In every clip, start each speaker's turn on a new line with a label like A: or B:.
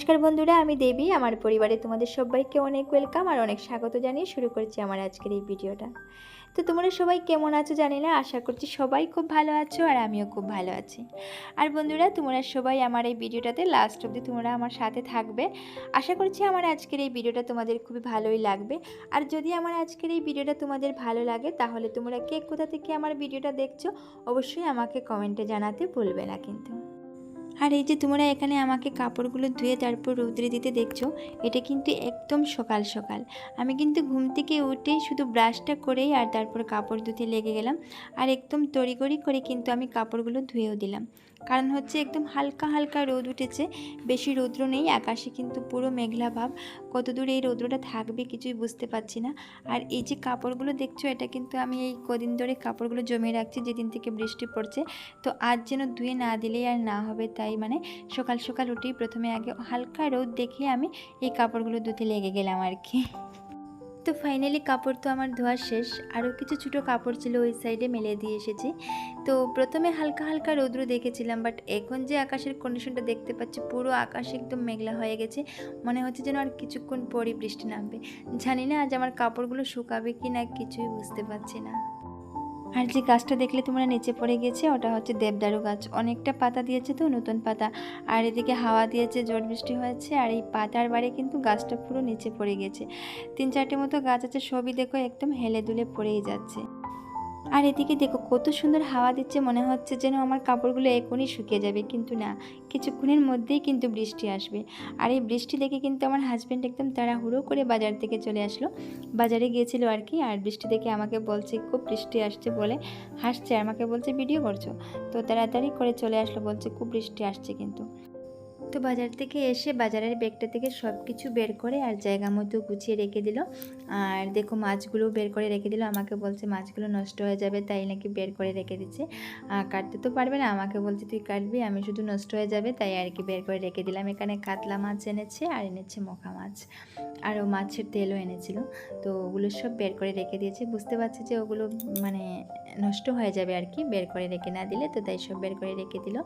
A: নমস্কার বন্ধুরা, আমি দেবী। আমার পরিবারে তোমাদের সবাইকে অনেক ওয়েলকাম আর অনেক স্বাগত জানিয়ে শুরু করছি আমার আজকের এই ভিডিওটা। তো তোমরা সবাই কেমন আছো জানি না, আশা করছি সবাই খুব ভালো আছো আর আমিও খুব ভালো আছি। আর বন্ধুরা, তোমরা সবাই আমার এই ভিডিওটাতে লাস্ট অবধি তোমরা আমার সাথে থাকবে। আশা করছি আমার আজকের এই ভিডিওটা তোমাদের খুবই ভালোই লাগবে। আর যদি আমার আজকের এই ভিডিওটা তোমাদের ভালো লাগে, তাহলে তোমরা কে কোথা থেকে আমার ভিডিওটা দেখছ, অবশ্যই আমাকে কমেন্টে জানাতে ভুলবে না কিন্তু। আর এই যে তোমরা এখানে আমাকে কাপড়গুলো ধুয়ে তারপর রৌদ্রে দিতে দেখছ, এটা কিন্তু একদম সকাল সকাল। আমি কিন্তু ঘুম থেকে উঠে শুধু ব্রাশটা করেই আর তারপর কাপড় ধুতে লেগে গেলাম। আর একদম তড়িগড়ি করে কিন্তু আমি কাপড়গুলো ধুয়েও দিলাম। কারণ হচ্ছে একদম হালকা হালকা রোদ উঠেছে, বেশি রৌদ্র নেই, আকাশে কিন্তু পুরো মেঘলা ভাব। কত দূর এই রৌদ্রটা থাকবে কিছুই বুঝতে পারছি না। আর এই যে কাপড়গুলো দেখছ, এটা কিন্তু আমি এই কদিন ধরে কাপড়গুলো জমিয়ে রাখছি, যেদিন থেকে বৃষ্টি পড়ছে। তো আজ যেন ধুয়ে না দিলেই আর না হবে, তাই মানে সকাল সকাল উঠেই প্রথমে আগে হালকা রোদ দেখে আমি এই কাপড়গুলো ধুতে লেগে গেলাম আর কি। তো ফাইনালি কাপড় তো আমার ধোয়া শেষ। আরও কিছু ছোটো কাপড় ছিল ওই সাইডে মেলে দিয়ে এসেছি। তো প্রথমে হালকা হালকা রৌদ্র দেখেছিলাম বাট এখন যে আকাশের কন্ডিশনটা দেখতে পাচ্ছি, পুরো আকাশ একদম মেঘলা হয়ে গেছে। মনে হচ্ছে যেন আর কিছুক্ষণ পরই বৃষ্টি নামবে। জানি না আজ আমার কাপড়গুলো শুকাবে কি না কিছুই বুঝতে পারছি না। আর যে গাছটা দেখলে তোমরা নিচে পড়ে গেছে, ওটা হচ্ছে দেবদারু গাছ। অনেকটা পাতা দিয়েছে তো, নতুন পাতা। আর এদিকে হাওয়া দিয়েছে, জোর বৃষ্টি হয়েছে, আর এই পাতার বাড়ি কিন্তু গাছটা পুরো নিচে পড়ে গেছে। তিন চারটে মতো গাছ আছে, সবই দেখো একদম হেলে দুলে পড়েই যাচ্ছে। আর এদিকে দেখো, কত সুন্দর হাওয়া দিচ্ছে, মনে হচ্ছে যেন আমার কাপড়গুলো এখনই শুকিয়ে যাবে, কিন্তু না, কিছুক্ষণের মধ্যেই কিন্তু বৃষ্টি আসবে। আর এই বৃষ্টি দেখে কিন্তু আমার হাজব্যান্ড একদম তাড়াহুড়ো করে বাজার থেকে চলে আসলো। বাজারে গিয়েছিল আর কি, আর বৃষ্টি দেখে আমাকে বলছে, খুব বৃষ্টি আসছে বলে হাসছে আমাকে বলছে, ভিডিও করছ? তো তাড়াতাড়ি করে চলে আসলো, বলছে, খুব বৃষ্টি আসছে কিন্তু। তো বাজার থেকে এসে বাজারের ব্যাগটা থেকে সব কিছু বের করে আর জায়গা মতো গুছিয়ে রেখে দিল। আর দেখো মাছগুলো বের করে রেখে দিল। আমাকে বলছে, মাছগুলো নষ্ট হয়ে যাবে, তাই নাকি বের করে রেখে দিচ্ছে? কাটতে তো পারবে না। আমাকে বলছে, তুই কাটবি, আমি শুধু নষ্ট হয়ে যাবে, তাই আর কি বের করে রেখে দিলাম। এখানে কাতলা মাছ এনেছে আর এনেছে মোকা মাছ। আর ও মাছের তেলও এনেছিল। তো ওগুলো সব বের করে রেখে দিয়েছে। বুঝতে পারছি যে ওগুলো মানে নষ্ট হয়ে যাবে আর কি, বের করে রেখে না দিলে, তো তাই সব বের করে রেখে দিল।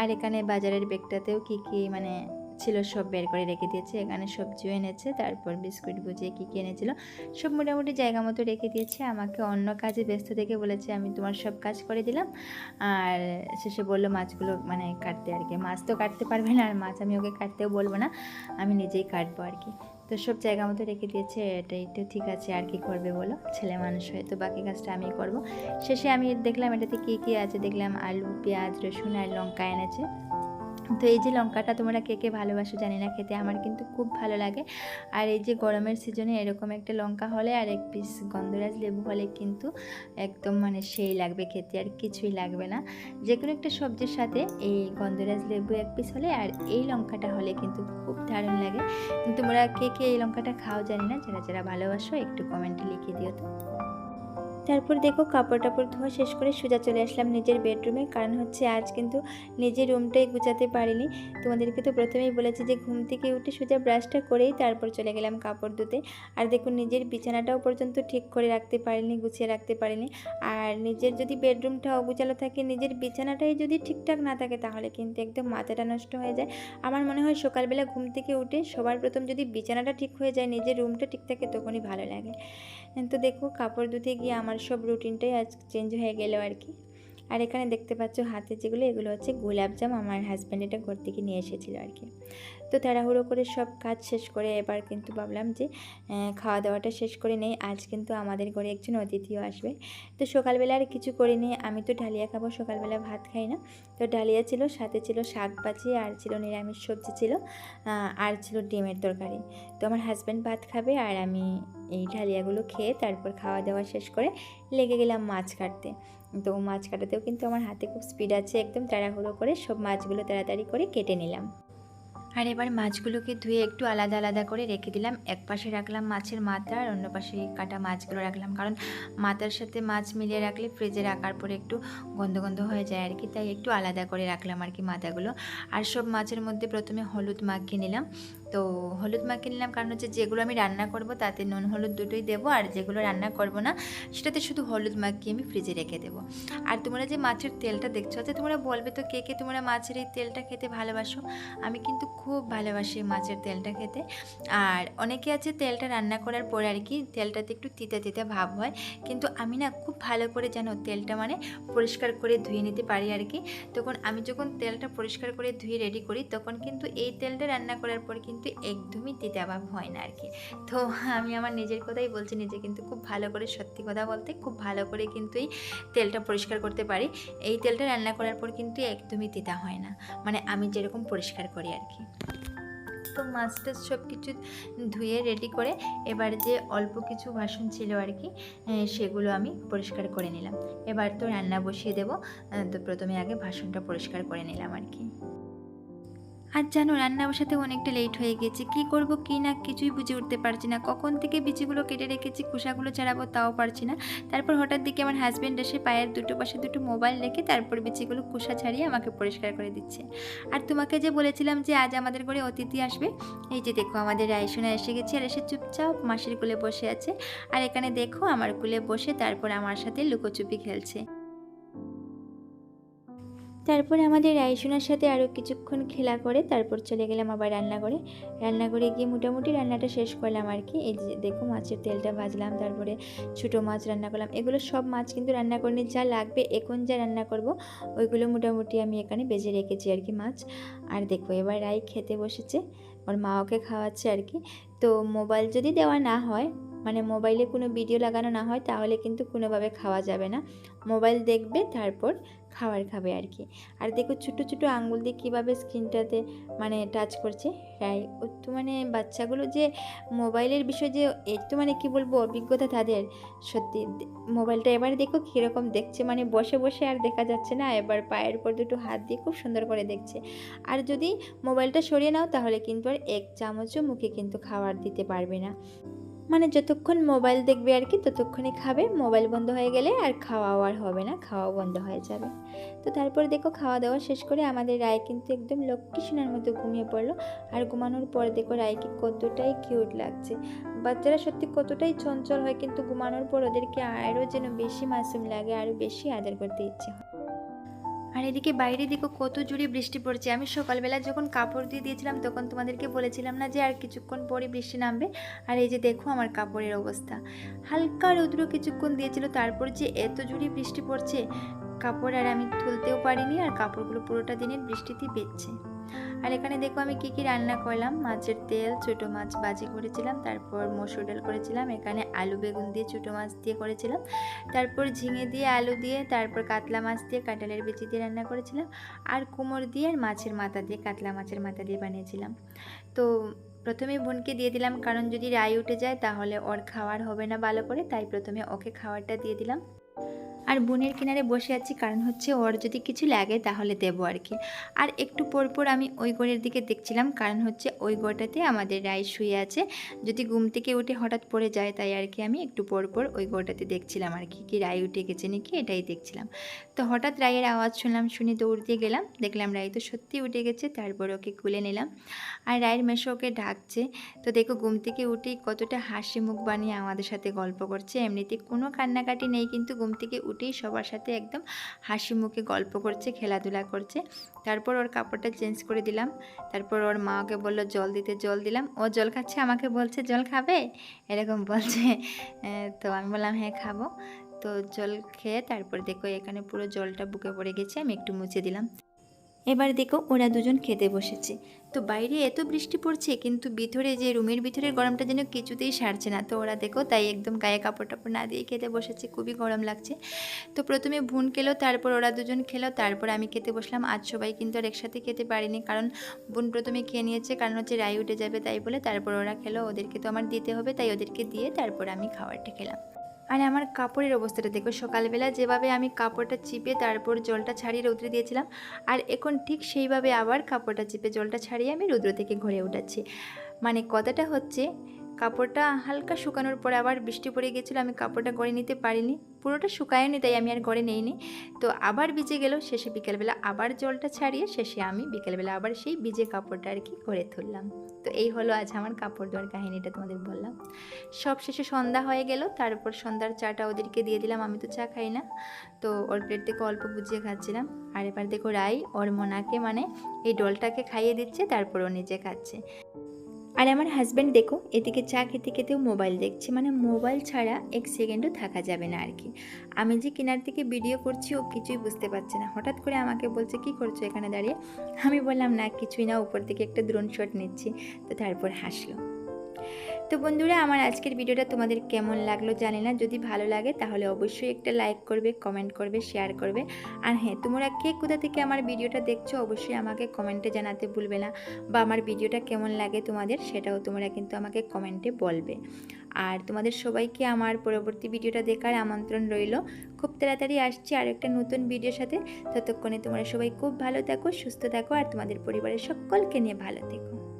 A: আর এখানে বাজারের ব্যাগটাতেও কী কী মানে ছিল সব বের করে রেখে দিয়েছে। এখানে সবজিও এনেছে, তারপর বিস্কুট বুঝিয়ে কী কী এনেছিল, সব মোটামুটি জায়গা মতো রেখে দিয়েছে। আমাকে অন্য কাজে ব্যস্ত থেকে বলেছে, আমি তোমার সব কাজ করে দিলাম। আর শেষে বলল, মাছগুলো মানে কাটতে আর কি। মাছ তো কাটতে পারবে না, আর মাছ আমি ওকে কাটতেও বলব না, আমি নিজেই কাটবো আর কি। তো সব জায়গা মতো রেখে দিয়েছে এটাই তো ঠিক আছে, আর কি করবে বলো? ছেলে মানুষ হয়ে তো বাকি কাজটা আমি করব। শেষে আমি দেখলাম এটাতে কী কী আছে, দেখলাম আলু, পেঁয়াজ, রসুন আর লঙ্কা এনেছে। তো এই যে লঙ্কাটা তোমরা কে কে ভালোবাসো জানি না, খেতে আমার কিন্তু খুব ভালো লাগে। আর এই যে গরমের সিজনে এরকম একটা লঙ্কা হলে আর এক পিস গন্ধরাজ লেবু হলে কিন্তু একদম মানে সেই লাগবে খেতে, আর কিছুই লাগবে না। যে কোনো একটা সবজির সাথে এই গন্ধরাজ লেবু এক পিস হলে আর এই লঙ্কাটা হলে কিন্তু খুব দারুণ লাগে। তোমরা কে কে এই লঙ্কাটা খাও জানি না, যারা যারা ভালোবাসো একটু কমেন্টে লিখে দিও তো। তারপর দেখো কাপড় টাপড় ধোয়া শেষ করে সোজা চলে আসলাম নিজের বেডরুমে। কারণ হচ্ছে আজ কিন্তু নিজের রুমটাই গুছাতে পারিনি। তোমাদেরকে তো প্রথমেই বলেছি যে ঘুম থেকে উঠে সোজা ব্রাশটা করেই তারপর চলে গেলাম কাপড় ধুতে। আর দেখুন নিজের বিছানাটাও পর্যন্ত ঠিক করে রাখতে পারিনি, গুছিয়ে রাখতে পারিনি। আর নিজের যদি বেডরুমটা অগুচালো থাকে, নিজের বিছানাটাই যদি ঠিকঠাক না থাকে, তাহলে কিন্তু একদম মাথাটা নষ্ট হয়ে যায়। আমার মনে হয় সকালবেলা ঘুম থেকে উঠে সবার প্রথম যদি বিছানাটা ঠিক হয়ে যায়, নিজের রুমটা ঠিক থাকে, তখনই ভালো লাগে। তো দেখো কাপড় ধুতে গিয়ে আমার সব রুটিনটাই আজ চেঞ্জ হয়ে গেল আর কি। আর এখানে দেখতে পাচ্ছ হাতে যেগুলো, এগুলো হচ্ছে গোলাপজাম আমার হাজব্যান্ড এটা ঘর থেকে নিয়ে এসেছিল আর কি। তো তাড়াহুড়ো করে সব কাজ শেষ করে এবার কিন্তু ভাবলাম যে খাওয়া দাওয়াটা শেষ করে নেই। আজ কিন্তু আমাদের ঘরে একজন অতিথিও আসবে। তো সকালবেলা আর কিছু করিনি। আমি তো ডালিয়া খাব, সকালবেলা ভাত খাই না। তো ডালিয়া ছিল, সাথে ছিল শাক ভাজি আর ছিল নিরামিষ সবজি ছিল আর ছিল ডিমের তরকারি। তো আমার হাজব্যান্ড ভাত খাবে আর আমি এই ঢালিয়াগুলো খেয়ে তারপর খাওয়া দাওয়া শেষ করে লেগে গেলাম মাছ কাটতে। তো মাছ কাটাতেও কিন্তু আমার হাতে খুব স্পিড আছে, একদম তাড়াহুড়ো করে সব মাছগুলো তাড়াতাড়ি করে কেটে নিলাম। আর এবার মাছগুলোকে ধুয়ে একটু আলাদা আলাদা করে রেখে দিলাম। এক পাশে রাখলাম মাছের মাথা আর অন্য পাশে কাটা মাছগুলো রাখলাম। কারণ মাথার সাথে মাছ মিলিয়ে রাখলে ফ্রিজে রাখার পরে একটু গন্ধ গন্ধ হয়ে যায় আর কি, তাই একটু আলাদা করে রাখলাম আর কি মাথাগুলো। আর সব মাছের মধ্যে প্রথমে হলুদ মাখিয়ে নিলাম। তো হলুদ মাখিয়ে নিলাম। কারণ হচ্ছে যেগুলো আমি রান্না করব, তাতে নুন, হলুদ দুটোই দেবো। আর যেগুলো রান্না করব না, সেটাতে শুধু হলুদ মাখিয়ে আমি ফ্রিজে রেখে দেবো। আর তোমরা যে মাছের তেলটা দেখছ আচ্ছা তোমরা বলবে তো কে কে তোমরা মাছের এই তেলটা খেতে ভালোবাসো? আমি কিন্তু খুব ভালোবাসি মাছের তেলটা খেতে। আর অনেকে আছে তেলটা রান্না করার পরে আর কি, তেলটাতে একটু তিতে তিতে ভাব হয়। কিন্তু আমি না খুব ভালো করে যেন তেলটা মানে পরিষ্কার করে ধুয়ে নিতে পারি আর কি। তখন আমি যখন তেলটা পরিষ্কার করে ধুয়ে রেডি করি, তখন কিন্তু এই তেলটা রান্না করার পর কিন্তু একদমই তিতে ভাব হয় না আর কি তো আমি আমার নিজের কথাই বলছি, নিজে কিন্তু খুব ভালো করে সত্যি কথা বলতে খুব ভালো করে কিন্তু এই তেলটা পরিষ্কার করতে পারি। এই তেলটা রান্না করার পর কিন্তু একদমই তিতা হয় না। মানে আমি যেরকম পরিষ্কার করি আর কি তো মাছটা সব কিছু ধুয়ে রেডি করে এবার যে অল্প কিছু বাসন ছিল আর কি সেগুলো আমি পরিষ্কার করে নিলাম। এবার তো রান্না বসিয়ে দেবো। তো প্রথমে আগে বাসনটা পরিষ্কার করে নিলাম আর কি আর জানো রান্না বসাতে অনেকটা লেট হয়ে গেছে। কি করব, কি না কিছুই বুঝে উঠতে পারছি না। কখন থেকে বিচিগুলো কেটে রেখেছি, খোসাগুলো ছাড়াবো তাও পারছি না। তারপর হঠাৎ দিকে আমার হাজব্যান্ড এসে পায়ের দুটো পাশে দুটো মোবাইল রেখে তারপর বিচিগুলো খোসা ছাড়িয়ে আমাকে পরিষ্কার করে দিচ্ছে। আর তোমাকে যে বলেছিলাম যে আজ আমাদের ঘরে অতিথি আসবে, এই যে দেখো আমাদের রায়সোনা এসে গেছে আর এসে চুপচাপ মাসির কুলে বসে আছে। আর এখানে দেখো আমার কুলে বসে তারপর আমার সাথে লুকোচুপি খেলছে। তারপরে আমাদের রাইসোনার সাথে আরও কিছুক্ষণ খেলা করে তারপর চলে গেলাম আবার রান্নাঘরে। রান্নাঘরে গিয়ে মোটামুটি রান্নাটা শেষ করলাম আর কি। এই যে দেখো মাছের তেলটা ভাজলাম, তারপরে ছোটো মাছ রান্না করলাম। এগুলো সব মাছ কিন্তু রান্না করে যা লাগবে, এখন যা রান্না করব, ওইগুলো মোটামুটি আমি এখানে বেজে রেখেছি আর কি মাছ। আর দেখো এবার রাই খেতে বসেছে, ওর মা ওকে খাওয়াচ্ছে আর কি। তো মোবাইল যদি দেওয়া না হয় মানে মোবাইলে কোনো ভিডিও লাগানো না হয়, তাহলে কিন্তু কোনোভাবে খাওয়া যাবে না। মোবাইল দেখবে, তারপর খাবার খাবে আর কি। আর দেখো ছোটো ছোটো আঙ্গুল দিয়ে কীভাবে স্ক্রিনটাতে মানে টাচ করছে ও তো মানে বাচ্চাগুলো যে মোবাইলের বিষয়ে যে একটু মানে কি বলব, অভিজ্ঞতা তাদের। সত্যি মোবাইলটা এবার দেখো কীরকম দেখছে মানে বসে বসে আর দেখা যাচ্ছে না। এবার পায়ের উপর দুটো হাত দিয়ে খুব সুন্দর করে দেখছে। আর যদি মোবাইলটা সরিয়ে নাও, তাহলে কিন্তু আর এক চামচও মুখে কিন্তু খাবার দিতে পারবে না। মানে যতক্ষণ মোবাইল দেখবে আর কি, ততক্ষণে খাবে। মোবাইল বন্ধ হয়ে গেলে আর খাওয়াও আর হবে না, খাওয়াও বন্ধ হয়ে যাবে। তো তারপর দেখো খাওয়া দাওয়া শেষ করে আমাদের রায় কিন্তু একদম লক্ষ্মী সোনার মতো ঘুমিয়ে পড়ল। আর ঘুমানোর পর দেখো রায়কে কতটাই কিউট লাগছে। বাচ্চারা সত্যি কতটাই চঞ্চল হয়, কিন্তু ঘুমানোর পর ওদেরকে আরও যেন বেশি মাসুম লাগে, আরও বেশি আদর করতে ইচ্ছে হয়। আর এদিকে বাইরে দেখো কত জুড়ে বৃষ্টি পড়ছে। আমি সকালবেলা যখন কাপড় দিয়ে দিয়েছিলাম, তখন তোমাদেরকে বলেছিলাম না যে আর কিছুক্ষণ পরে বৃষ্টি নামবে। আর এই যে দেখো আমার কাপড়ের অবস্থা। হালকা রৌদ্র কিছুক্ষণ দিয়েছিল, তারপর যে এত জুড়ে বৃষ্টি পড়ছে, কাপড় আর আমি তুলতেও পারিনি আর কাপড়গুলো পুরোটা দিনের বৃষ্টিতে বেচছে। আর এখানে দেখো আমি কি কি রান্না করলাম? মাছের তেল, ছোটো মাছ বাজি করেছিলাম, তারপর মসুর ডাল করেছিলাম, এখানে আলু বেগুন দিয়ে ছোটো মাছ দিয়ে করেছিলাম, তারপর ঝিঙে দিয়ে আলু দিয়ে, তারপর কাতলা মাছ দিয়ে কাঁঠালের বিচি দিয়ে রান্না করেছিলাম, আর কুমোর দিয়ে আর মাছের মাথা দিয়ে, কাতলা মাছের মাথা দিয়ে বানিয়েছিলাম। তো প্রথমে বোনকে দিয়ে দিলাম, কারণ যদি রায় উঠে যায় তাহলে ওর খাওয়ার হবে না ভালো করে, তাই প্রথমে ওকে খাওয়ারটা দিয়ে দিলাম। আর বোনের কিনারে বসে আছি, কারণ হচ্ছে ওর যদি কিছু লাগে তাহলে দেবো আর কি। আর একটু পর পর আমি ওই ঘরের দিকে দেখছিলাম, কারণ হচ্ছে ওই ঘরটাতে আমাদের রায় শুয়ে আছে। যদি ঘুম থেকে উঠে হঠাৎ পড়ে যায় তাই আর কি আমি একটু পর পর ওই ঘরটাতে দেখছিলাম আর কি কি রায় উঠে গেছে নাকি এটাই দেখছিলাম। তো হঠাৎ রায়ের আওয়াজ শুনলাম, শুনে দৌড় দিয়ে গেলাম, দেখলাম রায় তো সত্যি উঠে গেছে, তারপর ওকে কুলে নিলাম। আর রায়ের মেশো ওকে ডাকছে, তো দেখো ঘুম থেকে উঠেই কতটা হাসি মুখ বানিয়ে আমাদের সাথে গল্প করছে, এমনিতে কোনো কান্নাকাটি নেই, কিন্তু ঘুম থেকে উঠেই সবার সাথে একদম হাসি মুখে গল্প করছে, খেলাধুলা করছে। তারপর ওর কাপড়টা চেঞ্জ করে দিলাম। তারপর ওর মা ওকে বলল, জল দিতে জল দিলাম। ও জল খাচ্ছে? আমাকে বলছে, জল খাবে? এরকম বলছে। তো আমি বললাম হ্যাঁ খাব। তো জল খেয়ে তারপর দেখো, এখানে পুরো জলটা বুকে পড়ে গেছে, আমি একটু মুছে দিলাম। এবার দেখো ওরা দুজন খেতে বসেছে। তো বাইরে এত বৃষ্টি পড়ছে, কিন্তু ভিতরে যে রুমের ভিতরের গরমটা যেন কিছুতেই সারছে না। তো ওরা দেখো তাই একদম গায়ে কাপড় টাপড় না দিয়ে খেতে বসেছে, খুবই গরম লাগছে। তো প্রথমে বোন খেলো, তারপর ওরা দুজন খেলো, তারপর আমি খেতে বসলাম। আজ সবাই কিন্তু আর একসাথে খেতে পারিনি, কারণ বোন প্রথমে খেয়ে নিয়েছে, কারণ হচ্ছে রায় উঠে যাবে তাই বলে তারপর ওরা খেলো। ওদেরকে তো আমার দিতে হবে, তাই ওদেরকে দিয়ে তারপর আমি খাবারটা খেলাম। আর আমার কাপড়ের অবস্থাটা দেখো। সকালবেলা যেভাবে আমি কাপড়টা চিপে তারপর জলটা ছাড়িয়ে রৌদ্রে দিয়েছিলাম, আর এখন ঠিক সেইভাবে আবার কাপড়টা চিপে জলটা ছাড়িয়ে আমি রৌদ্র থেকে ঘরে উঠাচ্ছি। মানে কথাটা হচ্ছে কাপড়টা হালকা শুকানোর পরে আবার বৃষ্টি পড়ে গেছিল আমি কাপড়টা গড়ে নিতে পারিনি। পুরোটা শুকায়নি, তাই আমি আর গড়ে নেইনি। তো আবার ভিজে গেল, শেষে বিকেলবেলা আবার জলটা ছাড়িয়ে শেষে আমি বিকেলবেলা আবার সেই ভিজে কাপড়টা আর কি করে তুললাম। তো এই হলো আজ আমার কাপড় ধোয়ার কাহিনীটা তোমাদের বললাম। সব শেষে সন্ধ্যা হয়ে গেল, তারপর সন্ধ্যার চাটা ওদেরকে দিয়ে দিলাম, আমি তো চা খাই না। তো ওর প্লেট থেকে অল্প বুঝিয়ে খাচ্ছিলাম। আর এবার দেখো রাই, ওর মোনাকে মানে এই ডলটাকে খাইয়ে দিচ্ছে, তারপর ও নিজে খাচ্ছে। আর আমার হাজব্যান্ড দেখো, এদিকে চা খেতে খেতেও মোবাইল দেখছে। মানে মোবাইল ছাড়া এক সেকেন্ডও থাকা যাবে না আর কি আমি যে কিনার থেকে ভিডিও করছি, ও কিছুই বুঝতে পারছে না। হঠাৎ করে আমাকে বলছে, কি করছ এখানে দাঁড়িয়ে? আমি বললাম, না, কিছুই না, উপর থেকে একটা দ্রোণ শট নিচ্ছি। তো তারপর হাসলো। তো বন্ধুরা, আমার আজকের ভিডিওটা তোমাদের কেমন লাগল জানি না। যদি ভালো লাগে তাহলে অবশ্যই একটা লাইক করবে, কমেন্ট করবে, শেয়ার করবে। আর হ্যাঁ তোমরা কে কোথা থেকে আমার ভিডিওটা দেখছ অবশ্যই আমাকে কমেন্টে জানাতে ভুলবে না। বা আমার ভিডিওটা কেমন লাগে তোমাদের সেটাও তোমরা কিন্তু আমাকে কমেন্টে বলবে। আর তোমাদের সবাইকে আমার পরবর্তী ভিডিওটা দেখার আমন্ত্রণ রইল। খুব তাড়াতাড়ি আসছি আর একটা নতুন ভিডিওর সাথে। ততক্ষণে তোমরা সবাই খুব ভালো থাকো, সুস্থ থাকো, আর তোমাদের পরিবারের সকলকে নিয়ে ভালো থেকো।